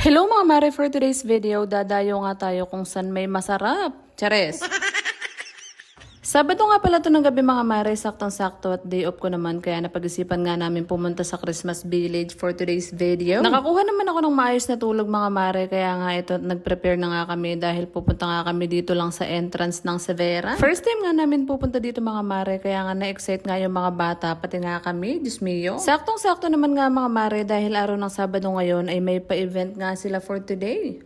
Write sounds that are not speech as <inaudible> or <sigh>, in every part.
Hello mga mare, for today's video, dadayo nga tayo kung saan may masarap. Chares! Sabado nga pala to ng gabi mga mare, saktong-sakto at day off ko naman kaya napag-isipan nga namin pumunta sa Christmas Village for today's video. Nakakuha naman ako ng maayos na tulog mga mare kaya nga ito nag-prepare na nga kami dahil pupunta nga kami dito lang sa entrance ng Severa. First time nga namin pupunta dito mga mare kaya nga na-excite nga yung mga bata pati nga kami, Diyos mio. Saktong-sakto naman nga mga mare dahil araw ng Sabado ngayon ay may pa-event nga sila for today.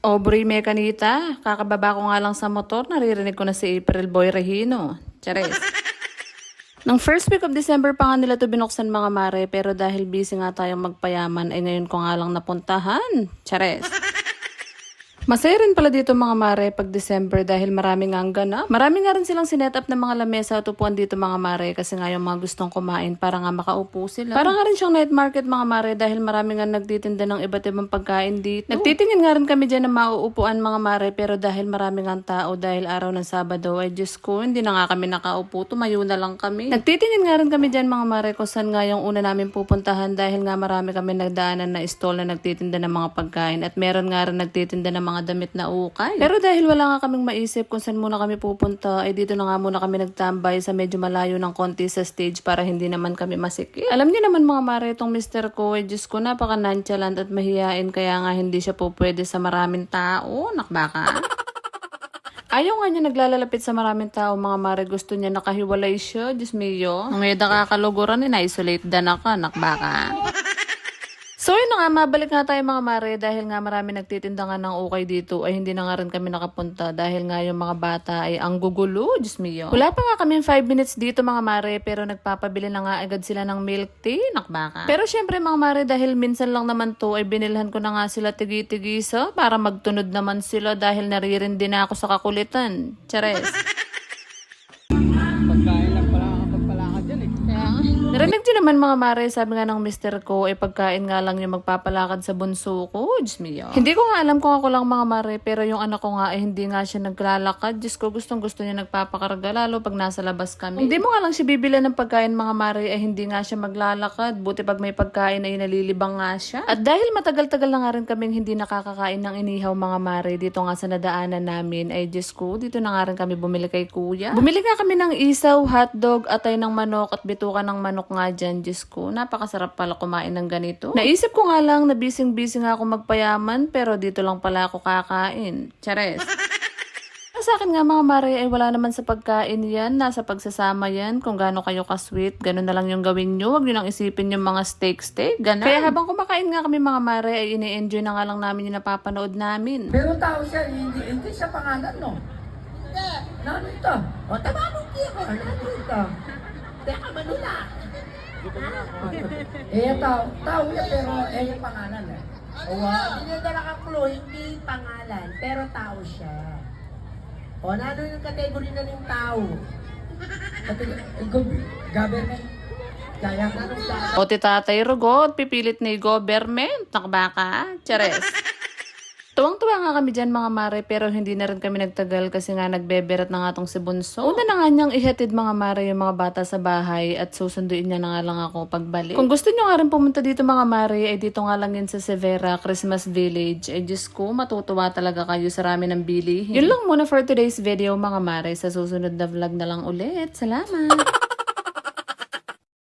Aubrey Mecanita, kakababa ko nga lang sa motor, naririnig ko na si April Boy Regino. Chares. <laughs> Nang first week of December pa nga nila to binuksan mga mare, pero dahil busy nga tayong magpayaman, ay ngayon ko nga lang napuntahan. Chares. Masaya rin pala dito mga mare pag December dahil marami nga ang ganap. Marami nga rin silang sinet up ng mga lamesa at upuan dito mga mare kasi nga yung mga gustong kumain para nga makaupo sila. Para nga rin siyang night market mga mare dahil marami nga nagtitinda ng iba't ibang pagkain dito. Nagtitingin nga rin kami dyan ng mauupuan mga mare pero dahil marami nga tao dahil araw ng Sabado ay Diyos ko hindi na nga kami nakaupo tumayo na lang kami. Nagtitingin nga rin kami dyan mga mare kung saan nga yung una namin pupuntahan dahil nga marami kami nagdaanan na stall na nagtitinda ng mga pagkain at meron nga rin nagtitinda ng mga damit na ukay. Pero dahil wala nga kaming maisip kung saan muna kami pupunta, ay dito na nga muna kami nagtambay sa medyo malayo ng konti sa stage para hindi naman kami masikip. Alam niyo naman mga mare, itong mister ko, ay Diyos ko, napaka nonchalant at mahihain kaya nga hindi siya po pwede sa maraming tao. Nakbaka. Ayaw nga niya naglalalapit sa maraming tao, mga mare. Gusto niya nakahiwalay siya. Diyos mio. May nakakaluguran, na-isolate dan ako. Nakbaka. So yun na nga, mabalik nga tayo mga mare dahil nga marami nagtitinda nga ng ukay dito ay hindi na nga rin kami nakapunta dahil nga yung mga bata ay ang gugulo, Diyos mio. Wala pa nga kami 5 minutes dito mga mare pero nagpapabili na nga agad sila ng milk tea, nakbaka. Pero syempre mga mare dahil minsan lang naman to ay binilhan ko na nga sila tigi-tigisa para magtunod naman sila dahil naririndi na ako sa kakulitan. Chares. Narinig din naman mga mare, sabi nga ng mister ko, eh pagkain nga lang yung magpapalakad sa bunso ko. Diyos mio. Hindi ko nga alam kung ako lang mga mare, pero yung anak ko nga eh hindi nga siya naglalakad. Diyos ko, gustong gusto niya nagpapakarga, lalo pag nasa labas kami. Hindi mo nga lang siya bibili ng pagkain mga mare, eh hindi nga siya maglalakad. Buti pag may pagkain ay nalilibang nga siya. At dahil matagal-tagal na nga rin kaming hindi nakakakain ng inihaw mga mare, dito nga sa nadaanan namin, ay Diyos ko, dito na nga rin kami bumili kay kuya. Bumili nga kami ng isaw, hotdog, atay ng manok at bituka ng manok nga dyan, Diyos ko. Napakasarap pala kumain ng ganito. Naisip ko nga lang na bising-busy nga ako magpayaman, pero dito lang pala ako kakain. Chares. <laughs> Sa akin nga mga mare ay wala naman sa pagkain yan, nasa pagsasama yan, kung gaano kayo ka-sweet, ganun na lang yung gawin nyo, wag nyo nang isipin yung mga steak-steak, ganun. Kaya habang kumakain nga kami mga mare ay ini-enjoy na nga lang namin yung napapanood namin. Pero tao siya, hindi, hindi siya pangalan, no? Hindi. Ano ito? O, tabanong kiko. Ano ito? Teka, Manila. <laughs> eh, tao, tao niya, pero eh, yung pangalan, eh. O, wow. Dinadala ka clue, hindi pangalan, pero tao siya. O, na ano yung category na ng tao? Government. Kaya tao. O ti tatay rugot, pipilit ni government, nakbaka, chares. Tuwang-tuwa nga kami dyan mga mare pero hindi na rin kami nagtagal kasi nga nagbeberat na nga tong si Bunso. Una na nga niyang ihatid mga mare yung mga bata sa bahay at susunduin niya na nga lang ako pagbalik. Kung gusto niyo nga rin pumunta dito mga mare ay dito nga lang yun sa Severa Christmas Village. Ay Diyos ko, matutuwa talaga kayo sa rami ng bilihin. Yun lang muna for today's video mga mare. Sa susunod na vlog na lang ulit. Salamat!